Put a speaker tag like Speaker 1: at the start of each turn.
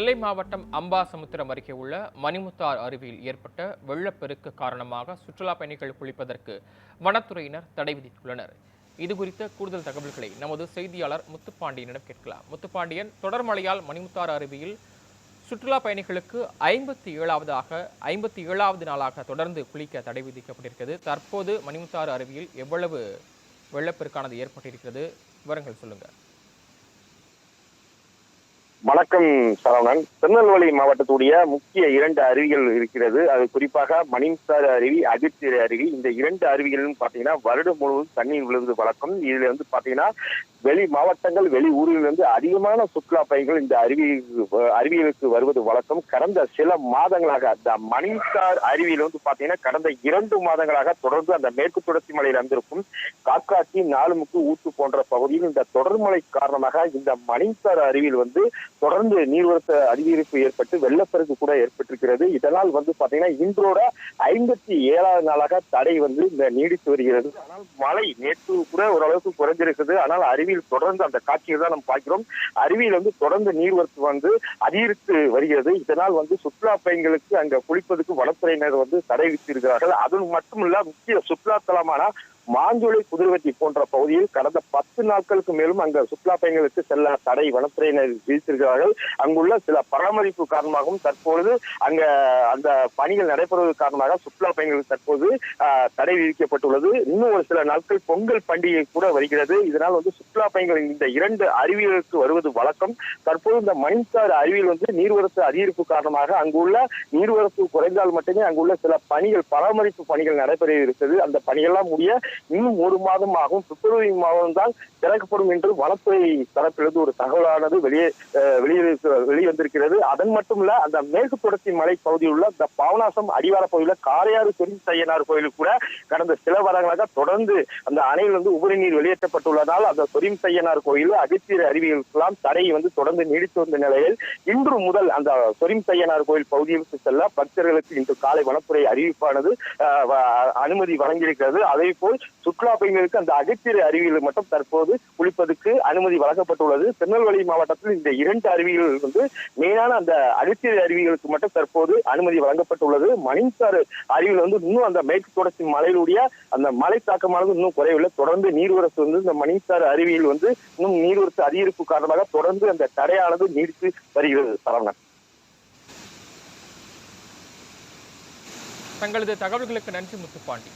Speaker 1: நெல்லை மாவட்டம் அம்பாசமுத்திரம் அருகே உள்ள மணிமுத்தார் அருவியில் ஏற்பட்ட வெள்ளப்பெருக்கு காரணமாக சுற்றுலா பயணிகள் குளிப்பதற்கு வனத்துறையினர் தடை விதித்துள்ளனர். இது குறித்த கூடுதல் தகவல்களை நமது செய்தியாளர் முத்துப்பாண்டியனிடம் கேட்கலாம். முத்துப்பாண்டியன் தொடர் மழையால் மணிமுத்தார் அருவியில் சுற்றுலா பயணிகளுக்கு ஐம்பத்தி ஏழாவதாக ஐம்பத்தி ஏழாவது நாளாக தொடர்ந்து குளிக்க தடை விதிக்கப்பட்டிருக்கிறது. தற்போது மணிமுத்தாறு அருவியில் எவ்வளவு வெள்ளப்பெருக்கானது ஏற்பட்டிருக்கிறது? விவரங்கள் சொல்லுங்கள்
Speaker 2: வணக்கம் சரவணன். திருநெல்வேலி மாவட்டத்துடைய முக்கிய இரண்டு அருவிகள் இருக்கிறது. அது குறிப்பாக மணிம்சார் அருவி அதிர்ச்சி அருவி. இந்த இரண்டு அருவிகளும் பாத்தீங்கன்னா வருடம் முழுவதும் தண்ணீர் விழுவது வழக்கம் இதுல வந்து பாத்தீங்கன்னா வெளி மாவட்டங்கள் வெளி ஊரிலிருந்து அதிகமான சுற்றுலா பயணிகள் இந்த அருவி அருவிகளுக்கு வருவது வழக்கம். கடந்த சில மாதங்களாக அந்த மணிமுத்தார் அருவியில் வந்து பாத்தீங்கன்னா கடந்த இரண்டு மாதங்களாக தொடர்ந்து அந்த மேற்கு தொடர்ச்சி மலையில் வந்திருக்கும் காக்காட்சி நாலுமுக்கு ஊத்து போன்ற பகுதியில் இந்த தொடர்மழை காரணமாக இந்த மணிசார் அருவியில் வந்து தொடர்ந்து நீர்வரத்து அதிகரிப்பு ஏற்பட்டு வெள்ளப்பெருக்கு கூட ஏற்பட்டிருக்கிறது. இதனால் வந்து பாத்தீங்கன்னா இன்றோட ஐம்பத்தி ஏழாவது நாளாக தடை வந்து இந்த நீடித்து வருகிறது. ஆனால் மழை நேற்று கூட ஓரளவுக்கு குறைஞ்சிருக்குது. ஆனால் அருவியில் தொடர்ந்து அந்த காட்சியை தான் நம்ம பார்க்கிறோம். அருவியில் வந்து தொடர்ந்து நீர்வரத்து வந்து அதிகரித்து வருகிறது. இதனால் வந்து சுற்றுலா பயணிகளுக்கு அங்க குளிப்பதற்கு வனத்துறையினர் வந்து தடை விதித்திருக்கிறார்கள். அது மட்டுமல்ல முக்கிய சுற்றுலா தலமான மாஞ்சுளை குதிர்வெட்டி போன்ற பகுதியில் கடந்த பத்து நாட்களுக்கு மேலும் அங்க சுற்றுலா பயணிகளுக்கு செல்ல தடை வனத்துறையினர் விதித்திருக்கிறார்கள். அங்குள்ள சில பராமரிப்பு காரணமாகவும் தற்பொழுது அங்க அந்த பணிகள் நடைபெறுவது காரணமாக சுற்றுலா பயணிகளுக்கு தற்போது தடை விதிக்கப்பட்டுள்ளது. இன்னும் ஒரு சில நாட்கள் பொங்கல் பண்டிகை கூட வருகிறது. இதனால் வந்து சுற்றுலா பயணிகள் இந்த இரண்டு அருவிகளுக்கு வருவது வழக்கம். தற்போது இந்த மணிசார் அருவியில் வந்து நீர்வரத்து அதிகரிப்பு காரணமாக அங்குள்ள நீர்வரத்து குறைந்தால் மட்டுமே அங்குள்ள சில பணிகள் பராமரிப்பு பணிகள் நடைபெற இருக்கிறது. அந்த பணியெல்லாம் முடிய இன்னும் ஒரு மாதம் ஆகும் பிப்ரவரி மாதம் தான் திறக்கப்படும் என்று வனத்துறை தரப்பிலிருந்து ஒரு தகவலானது வெளியே வெளியே வெளிவந்திருக்கிறது அதன் மட்டுமல்ல அந்த மேற்கு தொடர்ச்சி மலை பகுதியில் உள்ள இந்த பாவனாசம் அடிவார பகுதியில் காரையாறு பெரும் தையனார் கோயிலுக்கு கூட கடந்த சில வாரங்களாக தொடர்ந்து அந்த அணையிலிருந்து உபரி நீர் வெளியேற்றப்பட்டுள்ளதால் அந்த சொரிம் சையனார் கோயில் அதிர்ச்சியர் அருவிகளுக்கெல்லாம் தடை வந்து தொடர்ந்து நீடித்து வந்த நிலையில் இன்று முதல் அந்த சொரிம் சையனார் கோயில் பகுதிகளுக்கு செல்ல பக்தர்களுக்கு இன்று காலை வனத்துறை அறிவிப்பானது அனுமதி வழங்கியிருக்கிறது. அதே போல் சுற்றுலா பயணிகளுக்கு அந்த அகத்திரை அருவியில் மட்டும் தற்போது குளிப்பதற்கு அனுமதி வழங்கப்பட்டுள்ளது. திருநெல்வேலி மாவட்டத்தில் இந்த இரண்டு அருவிகள் வந்து மெயினான அந்த அகத்தீர் அருவிகளுக்கு மட்டும் தற்போது அனுமதி வழங்கப்பட்டுள்ளது. மணிசாறு அருவியில் வந்து இன்னும் அந்த மேற்கு தொடர்ச்சி மலையிலுடைய அந்த மலை தாக்கமானது இன்னும் குறையவில்லை. தொடர்ந்து நீர்வரத்து வந்து இந்த மணிசாறு அருவியில் வந்து இன்னும் நீர்வரத்து அதிகரிப்பு காரணமாக தொடர்ந்து அந்த தடையானது நீடித்து வருகிறது. சரவணன்.
Speaker 1: தங்களது தகவல்களுக்கு நன்றி முத்துப்பாண்டி.